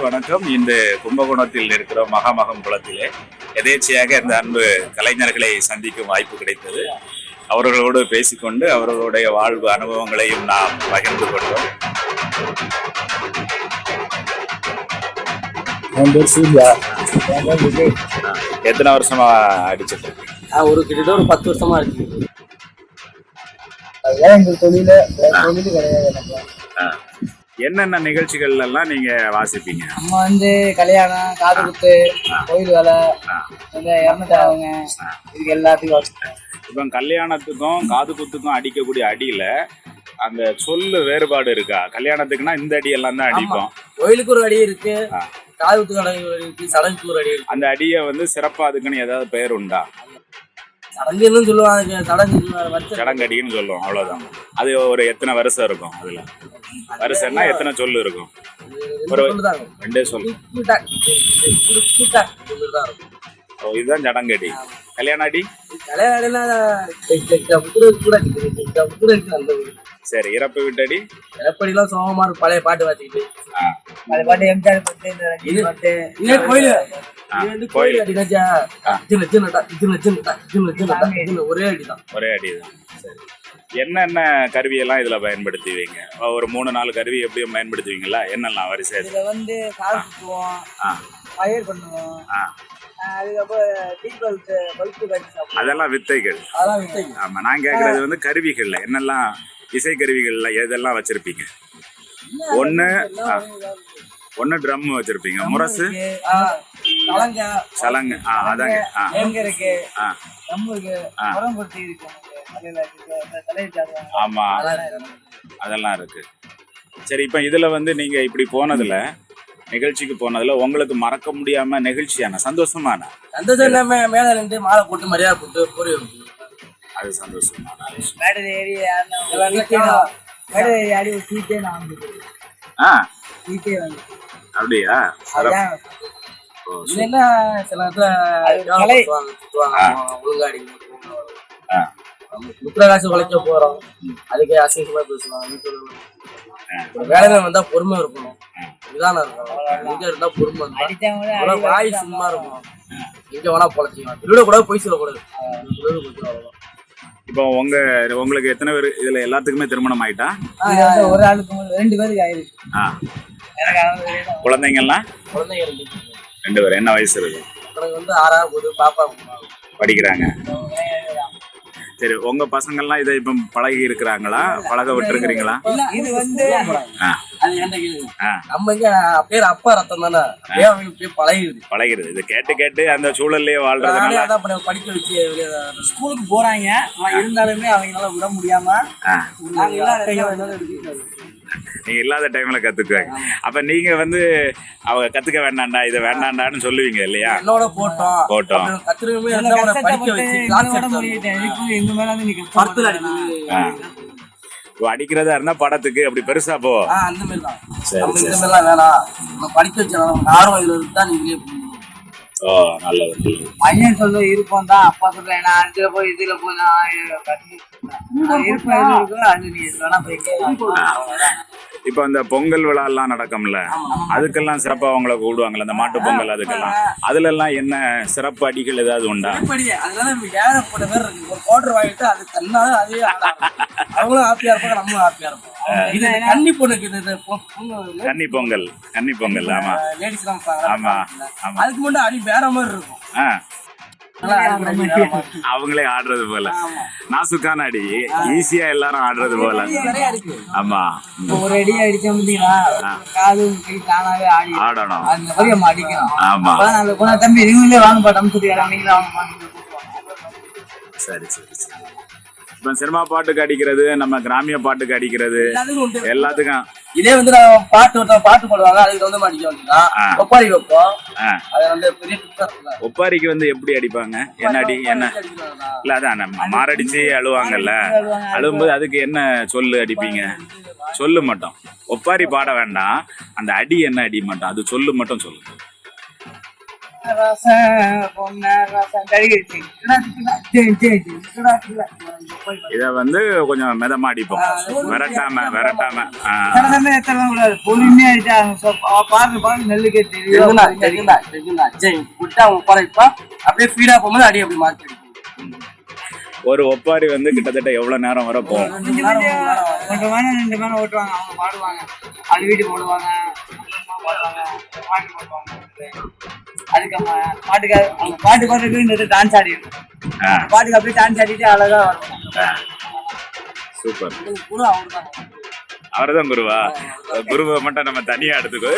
வணக்கம். இந்த கும்பகோணத்தில் இருக்கிற மகாமகம் குளத்திலே எதேச்சையாக இந்த அன்பு கலைஞர்களை சந்திக்கும் வாய்ப்பு கிடைத்தது. அவர்களோடு பேசிக்கொண்டு அவர்களுடைய வாழ்வு அனுபவங்களையும் நாம் பகிர்ந்து கொண்டோம் எத்தனை வருஷமா அடிச்சிட்டு இருக்கீங்க நான் ஒரு கிட்டத்தட்ட ஒரு பத்து வருஷமா இருக்கு. அதுதான் எங்கள் தொழில. கிடையாது. என்னென்ன நிகழ்ச்சிகள் எல்லாம் நீங்க வாசிப்பீங்க? நம்ம வந்து கல்யாணம் காது குத்து கோயில் வேலை. இந்த இறந்துட்டாங்க இதுக்கு எல்லாத்துக்கும் வச்சுருக்கேன் இப்போ கல்யாணத்துக்கும் காது குத்துக்கும் அடிக்கக்கூடிய அடியில அந்த சொல்லு வேறுபாடு இருக்கா? கல்யாணத்துக்குன்னா இந்த அடி எல்லாம் தான் அடிப்போம். கோயிலுக்கு ஒரு அடி இருக்கு ஆ. காதுகுத்து கடை ஒரு இருக்கு சடங்குக்கு ஒரு அடி இருக்கு. அந்த அடியை வந்து சிறப்பா அதுக்குன்னு ஏதாவது பெயர் உண்டா? சடங்குன்னு சொல்லுவாங்க சடங்கு சடங்கடின்னு சொல்லுவோம் அவ்வளவுதான். அது ஒரு எத்தனை வருஷம் இருக்கும் அதுல? வருஷம்னா எத்தனை சொல்லு இருக்கும்? ஒரு- ரெண்டே சொல்லு. ஓ, இதுதான் சடங்கடி. கல்யாண அடி சரி இறப்பு வீட்டடி? எப்படிலாம் சோகமா இருக்கும் பழைய பாட்டு வாசிக்கிட்டு ஆ, அது பாட்டு எம்ஜிஆர் பாட்டு கோயில். கோயில். கோயில் அடி கஜா சின்ன சின்னட்டா சின்ன சின்னட்டா சின்ன சின்னட்டா சின்ன ஒரே அடி தான் ஒரே அடிதான். சரி. என்னென்ன கருவியெல்லாம் இதுல பயன்படுத்துவீங்க? ஒரு மூணு நாலு கருவி எப்படியும் பயன்படுத்துவீங்களா? என்னெல்லாம் வரிசை இதுல வந்து பண்ணுவோம். அதெல்லாம் வித்தைகள். ஆமா நான் கேக்குறது வந்து கருவிகள்ல. என்னெல்லாம் இசை கருவிகள்ல எதெல்லாம் வச்சிருப்பீங்க? ஒண்ணு ஒண்ணு ட்ரம் வச்சிருப்பீங்க. முரசு? சலங்கு. ஆ அதாங்க. ஆ. இருக்கு. ஆ. ஆமா. அதெல்லாம் இருக்கு. சரி இப்போ இதுல வந்து நீங்க இப்படி போனதுல நிகழ்ச்சிக்கு போனதுல உங்களுக்கு மறக்க முடியாம நெகிழ்ச்சியான சந்தோஷமான? அந்த சைடுல மே மேல நின்று மாலை போட்டு மரியாதை போட்டு பொறி அது சந்தோஷமான. மேடல் ஏறி மேடல் ஏறி சீட்டே நான் ஆ. சீட்டே வந்து அப்படியா? சில ஆ. முத்திரகாசு உழைக்க போறோம். அதுக்கு அசிங்கமா பேசுவாங்க வேலையில வந்தா பொறுமை இருக்கணும். நிதானம் இருக்கணும். எங்க இருந்தா பொறுமை வாய் சும்மா இருக்கும் எங்க வேணா பொழைச்சிக்கலாம். திருட கூட போய் சொல்லக்கூடாது. இப்போ உங்க உங்களுக்கு எத்தனை பேர் இதுல எல்லாத்துக்குமே திருமணம் ஆயிட்டா? ஒரு ஆளுக்கு ரெண்டு பேருக்கு ஆயிருக்கு குழந்தைங்கள்லாம்? குழந்தைங்க ரெண்டு பேர். ரெண்டு பேர் என்ன வயசு இருக்கு? வந்து ஆறாவது பாப்பா. படிக்கிறாங்க. சரி உங்க பசங்கள்லாம் இதை இப்போ பழகி இருக்கிறாங்களா? பழக விட்டுருக்கிறீங்களா? இது வந்து நம்ம இங்க பேர் அப்பா ரத்தம் தானே? பழகிடுது பழகிறது இது கேட்டு கேட்டு அந்த சூழல்லே நானே வாழ்றதுனால படிக்க வச்சு ஸ்கூலுக்கு போறாங்க. ஆனா இருந்தாலுமே அவங்களால விட முடியாம நாங்க இல்லாத டைம்ல கத்துக்குவாங்க. அப்ப நீங்க வந்து அவங்க கத்துக்க வேண்டாம்டா இதை வேண்டாம்டான்னு சொல்லுவீங்க இல்லையா? என்னோட போட்டோம் அடிக்கிறதா இருந்தா படத்துக்கு அப்படி பெருசா போ. ஆ அந்த மாதிரி தான். சரி, நம்ம சரி. இந்த மாதிரிலாம் வேணாம். படிக்க ஆர்வம் இதுல இருந்தா நீங்களே நல்லது பையன் சொல்ல இருப்போம் தான் அப்பா சொல்றேன் நான் அதுல போய் இதுல போய் நான் இப்போ இந்த பொங்கல் விழா எல்லாம் நடக்கும்ல அதுக்கெல்லாம் சிறப்பா அவங்கள கூடுவாங்கல்ல இந்த மாட்டு பொங்கல் அதுக்கெல்லாம். அதுல எல்லாம் என்ன சிறப்பு அடிகள் ஏதாவது உண்டா. அவங்களும் ஹாப்பியா இருப்பாங்க நம்மளும் ஹாப்பியா இருப்போம். இது கன்னி பொண்ணுக்கு கன்னி பொங்கல் கன்னி பொங்கல் ஆமா. லேடிஸ் எல்லாம் இருப்பாங்க. ஆமா ஆமா. அதுக்கு மட்டும் அடி வேற மாதிரி இருக்கும். அவங்களே ஆடுறது போல. நாசுக்கான அடி. ஈஸியா எல்லாரும் ஆடுறது போல. ஆமா. ஒரு அடி காது தானாவே ஆடி ஆடணும். அந்த மாதிரி நம்ம அடிக்கணும். ஆமா. போனா தம்பி நீங்களே வாங்க பாட்டம் சொல்லி நீங்களே வாங்க வாங்க சரி சரி சரி. இப்போ சினிமா பாட்டுக்கு அடிக்கிறது நம்ம கிராமிய பாட்டுக்கு அடிக்கிறது. எல்லாத்துக்கும் இதே வந்து நான் பாட்டு ஒருத்தன் பாட்டு போடுவாங்க அதுக்கு வந்து மாட்டிக்க வேண்டியதான் ஆ. ஒப்பாரி வைப்போம். அது வந்து பெரிய ஒப்பாரிக்கு வந்து எப்படி அடிப்பாங்க? என்ன அடி என்ன? இல்ல அதான் நம்ம மாரடிச்சு அழுவாங்கல்ல? அழுவும்போது அதுக்கு என்ன சொல்லு அடிப்பீங்க? சொல்லு மட்டும். ஒப்பாரி பாட வேண்டாம். அந்த அடி என்ன அடி மட்டும்? அது சொல்லு மட்டும் சொல்லு. இத வந்து கொஞ்சம் மிதமா அடிப்போம் விரட்டாம விரட்டாம. பொறுமையா பாருங்க நெல்லுக்கே தெரியும் விட்டு அப்படியே ஃபீடா போகும்போது அடி அப்படி ஒரு ஒப்பாரி வந்து கிட்டத்தட்ட எவ்வளவு நேரம் வரை போகும் மணி ரெண்டு மணி ஓட்டுவாங்க அவங்க பாடுவாங்க அது வீட்டு பாடுவாங்க பாட்டு பாடுவாங்க அதுக்கப்புறம் பாட்டுக்கு அவங்க பாட்டு பாடுறதுக்கு டான்ஸ் ஆடிடும் பாட்டுக்கு அப்படியே டான்ஸ் ஆடிட்டு அழகா வரும். சூப்பர். கூட அவர் தான் அவர்தான் குருவா. குருவை மட்டும் நம்ம தனியா எடுத்துக்கோ.